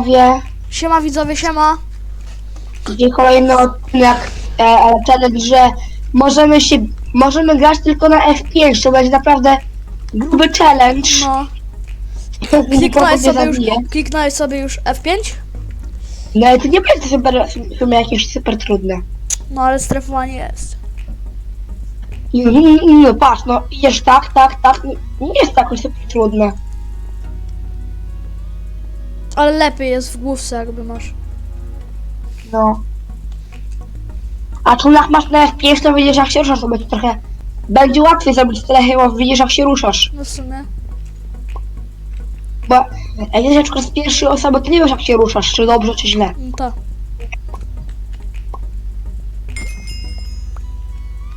widzowie. Siema widzowie, siema. Dzisiaj kolejny odcinek e, e, challenge, że możemy się, możemy grać tylko na F5, to będzie naprawdę gruby challenge. No. Kliknąłeś sobie już, kliknąłeś sobie już F5? No ale to nie będzie super, chyba jakieś super trudne. No ale strefowanie jest. No, no, no patrz, no idziesz tak, tak, tak, nie jest to jakoś super trudne. Ale lepiej jest w główce jakby masz. No. A tu jak masz na F5, to widzisz jak się ruszasz, to będzie trochę... Będzie łatwiej zrobić tyle chyba, widzisz jak się ruszasz. No w sumie. Bo jak na przykład z pierwszej osoby, to nie wiesz jak się ruszasz, czy dobrze, czy źle. No to.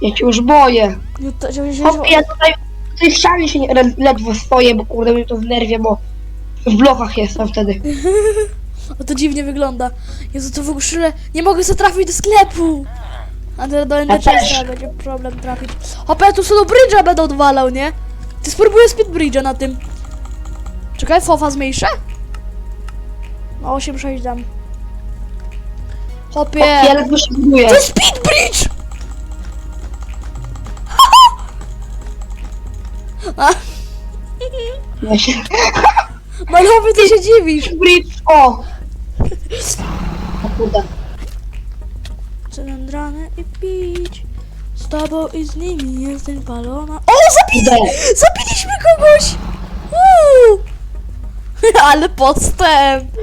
Ja się już boję. No to że- że- Hopie, ja tutaj tej się nie, ledwo stoję, bo kurde mnie to znerwie, bo w blokach jestem wtedy. O to dziwnie wygląda. Jezu, to w ogóle nie mogę sobie trafić do sklepu. A do. NDC będzie problem trafić. Hopę, ja tu solo bridge'a będę odwalał, nie? Ty spróbuję speed bridge'a na tym. Czekaj, fofa zmniejszę? No 8,6 dam. Hopie. Buduję. To jest speed bridge! A, Ja się... Malowy, ty się dziwisz. Bridge, o! O kurde. Cylindrany i pić. Z tobą i z nimi jestem palona. O, zabili! Zabiliśmy kogoś! Uuu. Ale podstęp!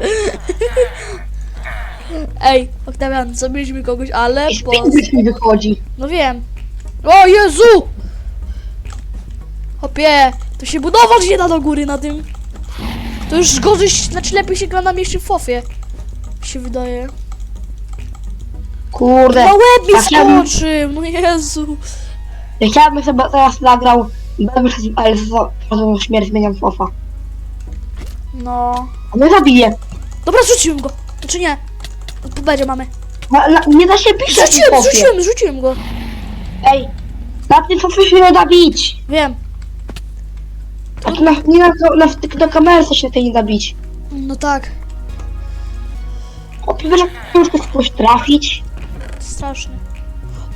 Ej, Oktawian, zabiliśmy kogoś, ale I podstęp. mi wychodzi. No wiem. O Jezu! Hopie, to się budować nie da do góry na tym. To już gorzej, znaczy lepiej się gra na mniejszym fofie. Mi się wydaje. Kurde. Na łeb mi tak ja bym- skoczył, no Jezu. Ja bym sobie teraz nagrał, ale za za śmierć zmieniam fofa. No. A mnie zabije. Dobra, rzuciłem go. Znaczy nie. Będzie mamy. Na, na, nie da się pisać Rzuciłem, fofie. rzuciłem, rzuciłem go. Ej, na tym fofie się nie da bić. Wiem. A to na, nie na, na, na, kamerce się tej nie da bić. No tak. O, wiesz, jak ciężko jest kogoś trafić. Straszny.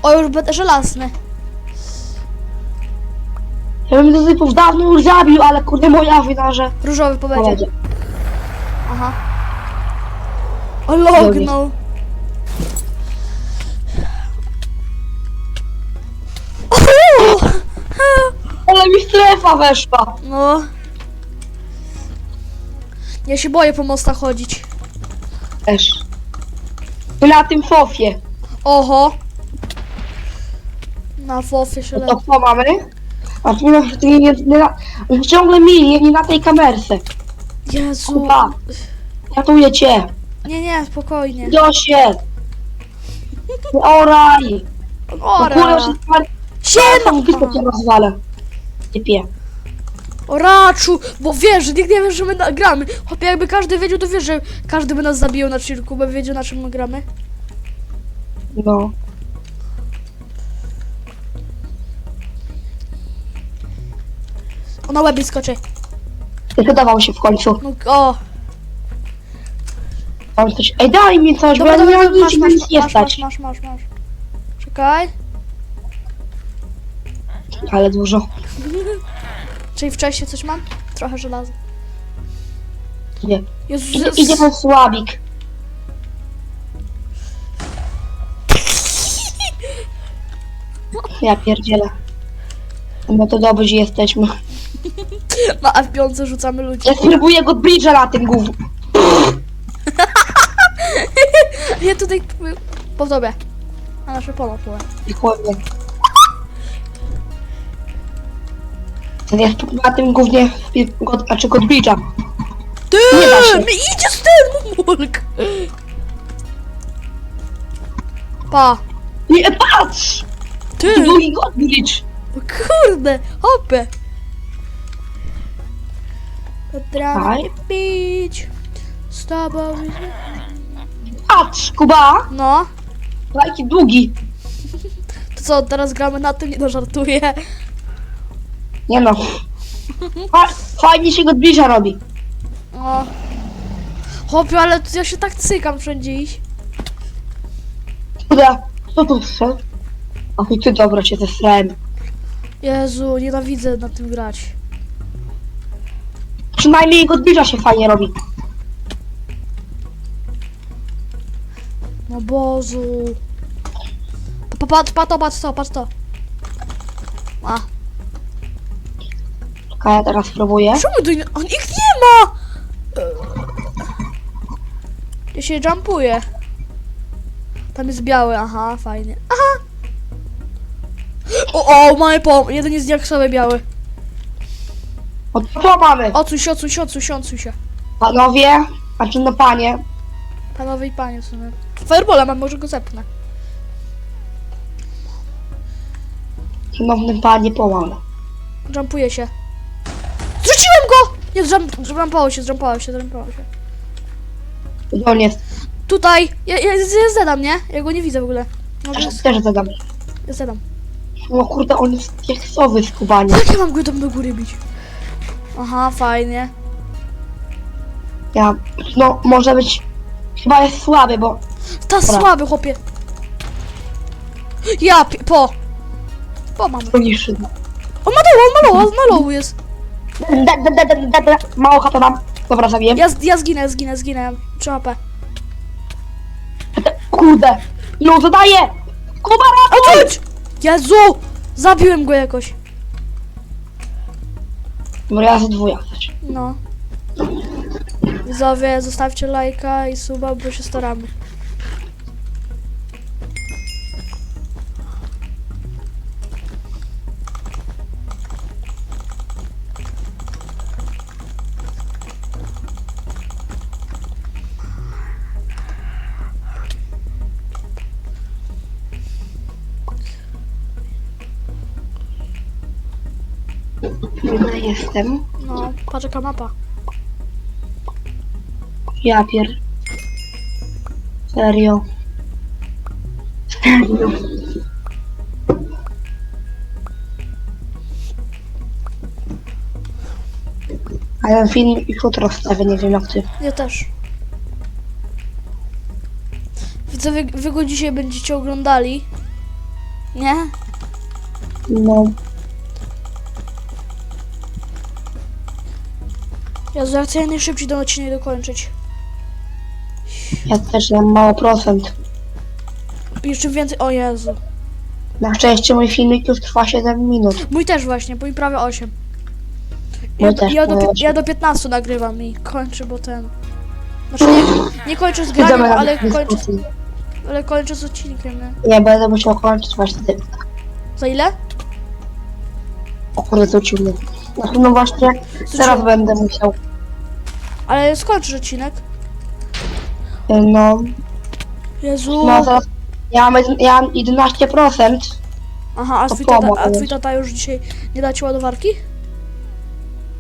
O, już będę żelazny. Ja bym do typów dawno już zabił, ale kurde moja wina, że... Różowy po będzie. Powiedzie. Aha. O, lognął. Strefa weszła. No. Ja się boję po mostach chodzić. Też. Na tym fofie. Oho. Na fofie się To lepiej. co mamy? A tu na, tu nie, nie, na- ciągle mi, nie, na tej kamerce. Jezu. Kuba. Ratuję cię. Nie, nie, spokojnie. Josie. Oraj. Ora. Kurwa, Siema. Siema. cię rozwalę. Typie. Oraczu, bo wiesz, że nikt nie wie, że my gramy. Chłopie, jakby każdy wiedział, to wiesz, że każdy by nas zabijał na chillku, by wiedział, na czym my gramy. No. O, na łebie skoczy. Wydawał się w końcu. No, o. Coś. Ej, daj mi coś, bo ja nie mam nic, masz, nic masz, nie masz, stać. masz, masz, masz, masz. Czekaj. Ale dużo. Czyli wcześniej coś mam? Trochę żelaza. Nie. Jezu, Idzie, z- idzie ten słabik. Ja pierdzielę. No to dobrzy jesteśmy. na F5 rzucamy ludzi. Ja spróbuję go bridge'a na tym gównie. Ja tutaj po tobie. Na nasze polo pole. Dokładnie. Ten jest na tym głównie, go, znaczy go bridge'a. Ty, Nie da się. mi idzie z tym mulk. Pa. Nie, patrz! Ty, Drugi god bridge. kurde, hopy. Potrafię pić z tobą. Patrz, Kuba! No, Jaki długi. to co, teraz gramy na tym? Nie no, żartuję. Nie no. Fa- Fajnie się go bridge'a robi. O. Chłopie, ale ja się tak cykam wszędzie iść. Kurde, co tu chce? Ach, i ty dobra cię zesrałem. Jezu, nienawidzę na tym grać. Przynajmniej jego zbliża się fajnie robi. No Bozu. Pa, pa, patrz, patrz to, patrz to, patrz to. A, Czekaj, ja teraz spróbuję. czemu tu nie... On ich nie ma! Ja się jumpuję. Tam jest biały, aha, fajnie. Aha! O, o, mamy pom... Jeden jest diaksowy biały. O, co mamy? Odsuń się, odsuń się, odsuń się, odsuń się. Panowie, znaczy no panie, Panowie i panie w sumie. Firebola mam, może go zepnę. szanowny panie, pomogę. Jumpuję się. Zrzuciłem go! Nie, zjumpało się, zjumpało się, zjumpało się. Gdzie on jest? Tutaj! Ja, ja, ja zedam, nie? Ja go nie widzę w ogóle. Może Też, też zadam. ja zedam. No kurde, on jest kieksowy skubanie. Jak ja mam go tam do góry bić? Aha, fajnie. Ja, no może być, chyba jest słaby, bo Ta Dobra. słaby, chłopie. Ja, pi- po. Po mam. to niższy. On ma dołu, on ma dołu, on ma dołu jest. Da, da, da, da, da, da, mało HP mam. Dobra, zabiję. Ja, z- ja zginę, zginę, zginę. 3 HP. Kurde, ją zadaję! Kuba, ratuj! Odsuć! Jezu! Zabiłem go jakoś. Dobra, ja za dwójkę. No. Widzowie, zostawcie lajka i suba, bo się staramy. Dobra, jestem. No, patrz jaka mapa. Ja pier... Serio. Serio. A ten film już jutro wstawię, nie wiem jak ty. Ja też. Widzowie, wy go dzisiaj będziecie oglądali. Nie? No, ja chcę najszybciej ten odcinek dokończyć. ja też mam mało procent. Jeszcze więcej, o Jezu. Na szczęście mój filmik już trwa 7 minut. Mój też właśnie, mi prawie 8. Ja, Mój też ja, do, prawie pi- osiem. ja do 15 nagrywam i kończę, bo ten... Znaczy nie, nie kończę z graniem, ale kończę, dyskusji. ale kończę z odcinkiem, nie? Nie, będę musiał kończyć właśnie ty. Za ile? O kurde, zwrócił mnie. Na pewno właśnie teraz będę musiał. Ale skończysz odcinek. No, Jezu. no zaraz. Ja mam, ja mam 11%. Aha, a twój, tata, a twój tata już dzisiaj nie da ci ładowarki?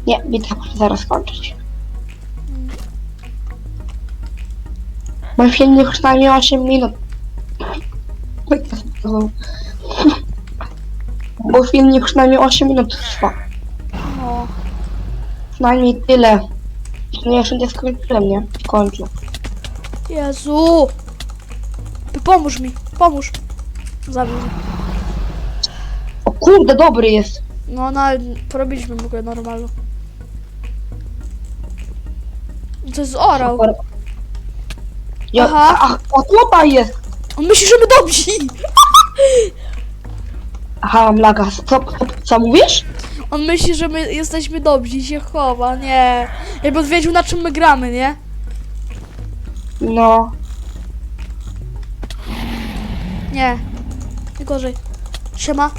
Nie, i tak muszę zaraz kończyć. Mój filmik już najmniej 8 minut. Bo filmik już najmniej 8 minut trwa. No. Przynajmniej tyle. Nie, jeszcze nie skończyłem, nie? Kończę. Jezu! Ty Pomóż mi, pomóż. Zabił mnie. O kurde, dobry jest. No, no, ale porobiliśmy w ogóle normalną. To jest orał. Ja, Aha. Aha. A, o, chłopa jest. On myśli, że my dobrzy. Aha, mam laga. Co, co, co mówisz? On myśli, że my jesteśmy dobrzy i się chowa, nie. Jakby on wiedział na czym my gramy, nie? No. Nie. Nie gorzej. Siema.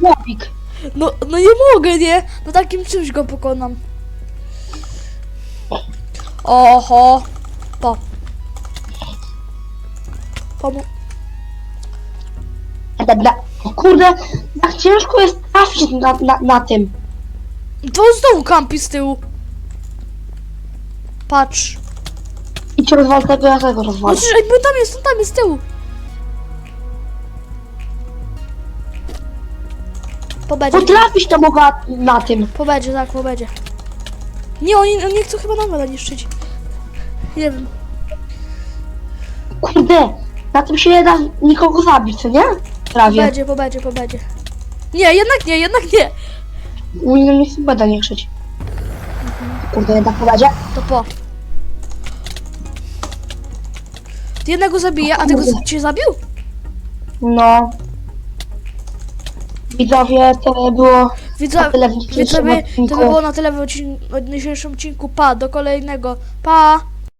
Chłopik. No, no nie mogę, nie? No takim czymś go pokonam. Oho. Po. Pomu... Da, da. O kurde, jak ciężko jest trafić na, na, na tym. To znowu kampi z tyłu. Patrz. I cię rozwal tego, ja tego No rozwalę. przecież bo tam jest, on tam jest z tyłu. Po bedzie, Potrafisz to mogła na tym. po bedzie, tak, po bedzie. Nie, oni, oni chcą chyba nam niszczyć. Nie wiem. Kurde, na tym się nie da nikogo zabić, co nie? Prawie. Będzie, po będzie, po będzie. Nie, jednak nie, jednak nie. Powinno mnie chyba da nie krzycz. Kurde, jednak po będzie. To po. Ty jednego zabija, a tego z- cię zabił? No. Widzowie, to było Widzę, na tyle w dzisiejszym widzowie, to odcinku. by było na tyle w dzisiejszym odcinku. Pa, do kolejnego. Pa!